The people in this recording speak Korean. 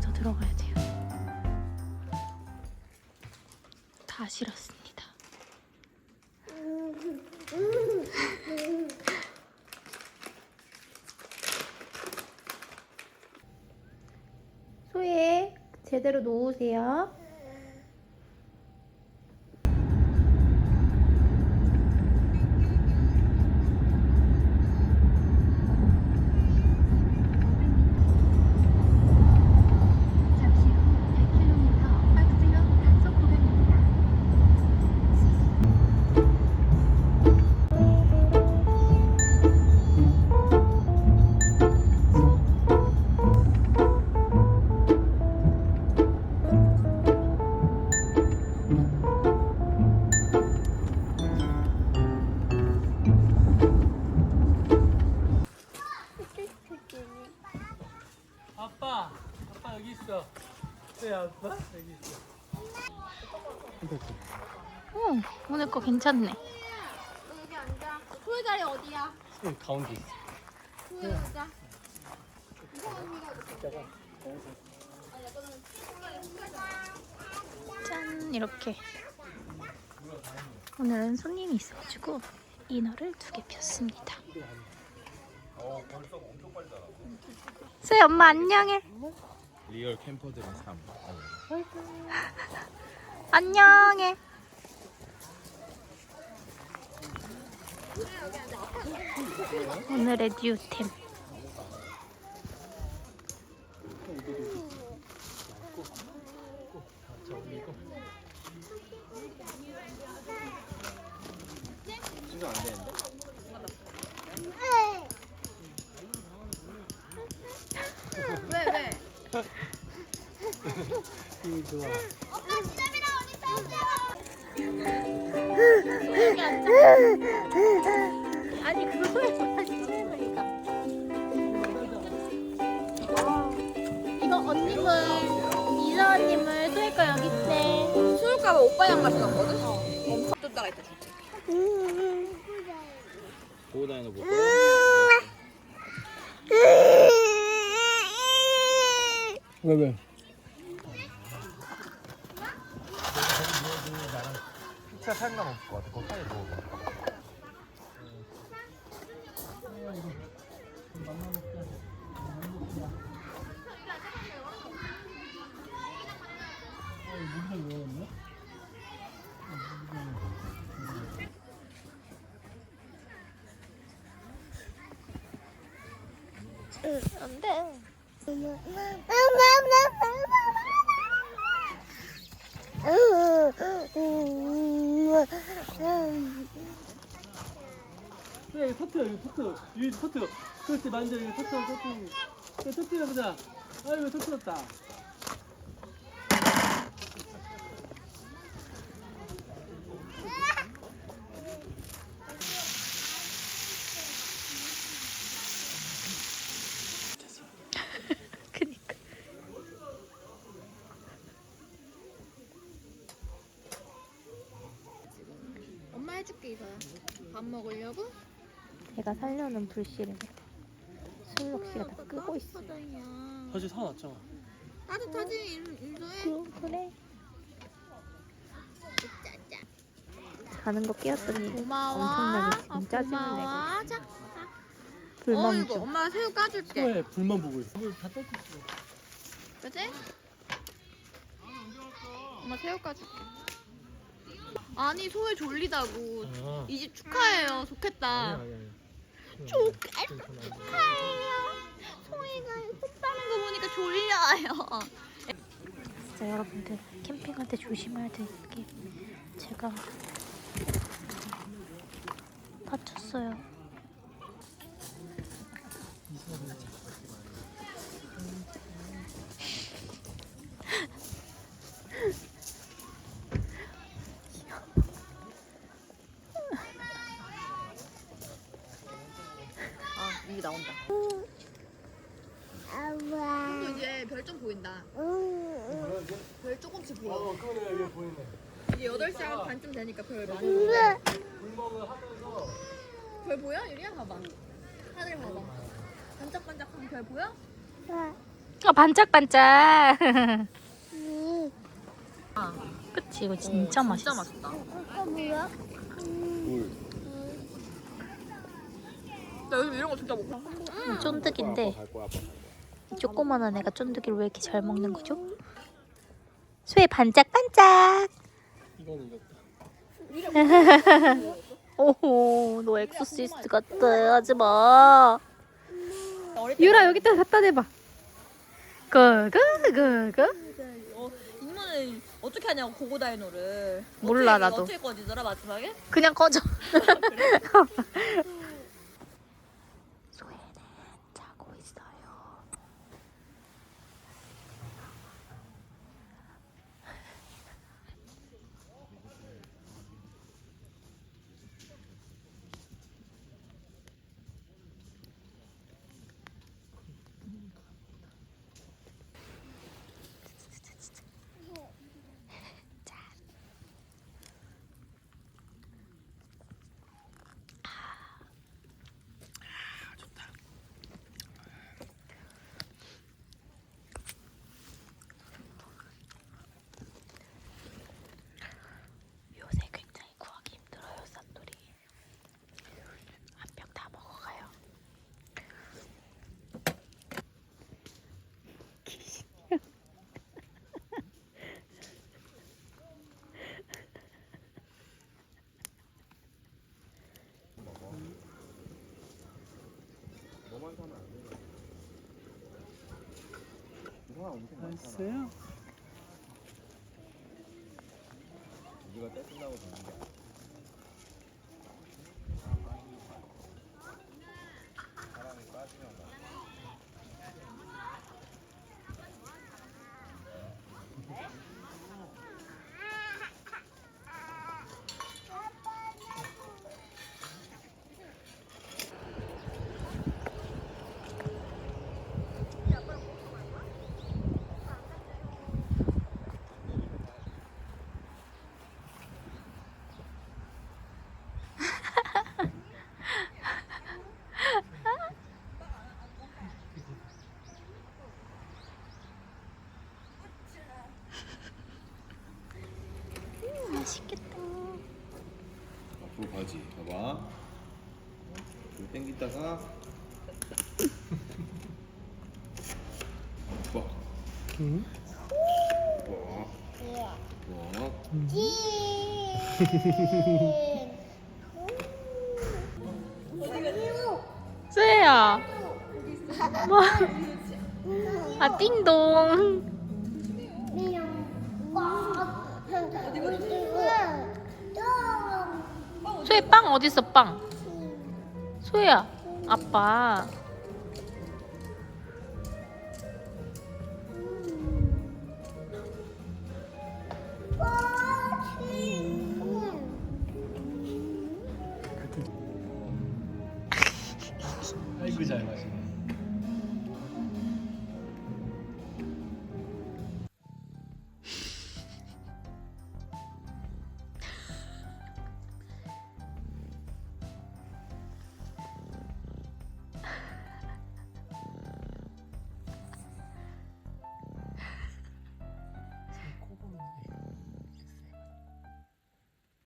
더 들어가야 돼요. 다 실었습니다. 소혜 제대로 놓으세요. 네, 아빠 여기 있어. 오, 오늘 거 괜찮네. 여기 앉아. 소의 자리 어디야? 여기 가운데 있어. 소의 의자. 짠 이렇게 오늘은 손님이 있어가지고 인어를 두 개 폈습니다. 쎄 엄마 안녕해. 리얼 캠퍼들의 삶. 안녕해. 오늘의 뉴템. 신경 안 되는데? 왜 왜? 힘이 좋아. 엄마. 아니 그거에 빨리 찍으니까. 이거 언니물, 이사 언니물 소일 거 여기 있대. 추울까봐 오빠 양말 신었거든? 엄청 뜯다가 이따 줄게. 보고 다니는 거. 왜 왜? 피차 상관없을 것 같아. 거기 먹어봐. 안 돼. 그래 여기 터트려 여기 터트려 여기 터트려. 그렇지 만져 여기 터트려 터트려. 터트려 보자. 아이고 터트렸다. 해줄게 이서야. 밥 먹으려고? 제가 살려는 불씨를 술록 씨가 다 끄고 있어. 따뜻하다냐. 다시 사놨잖아. 따뜻하지 인서해. 그, 그래. 자는 거 깨웠더니 고마워. 엄청나게 아, 진짜 고마워. 자, 불만 어이구 좀. 엄마 새우 까줄게. 왜 불만 보고 있어? 그치? 엄마 새우 까줄게. 아니 소에 졸리다고. 아. 이 집 축하해요. 좋겠다. 아니 아니. 좋- 축하해요. 소희가 꽃 따는 거 보니까 졸려요. 진짜 여러분들 캠핑할 때 조심해야 될 게 제가 다쳤어요. 별 좀 보인다. 별 조금씩 보여. 어 그거네 여기 보이네. 이제 8시 반쯤 되니까 별 많이 보여. 불멍을 하면서 별 보여? 유리야 봐봐. 하늘 봐봐. 반짝반짝한 별 보여? 아 반짝반짝. 그치 이거 진짜 맛있어. 맛있다. 물. 나 요즘 이런 거 진짜 먹고. 음, 쫀득인데 갈 거야, 아빠. 이 조그만한 애가 쫀득이를 왜 이렇게 잘 먹는 거죠? 쇠 반짝반짝. 오호 너 엑소시스트 같아 하지 마. 유라 여기다 갖다 대봐. 그그그그. 어, 이모는 어떻게 하냐고 고고다이노를. 몰라, 어떻게, 나도. 어떻게 꺼지더라 마지막에? 그냥 꺼져. 소혜는 자고 있어요. 요새 굉장히 구하기 힘들어요, 싼돌이. 한 병 다 먹어가요. 맛있어요? 우리가 떼쓴다고 되는 게 아니야. 사람이 빠지면 막 맛있겠다. 앞으로 가지. 봐봐. 좀 땡기다가. 와. 응. 와. 와. 쇠야. 뭐? 아 띵동. 소혜 빵 어디 있어 빵? 소혜야 아빠.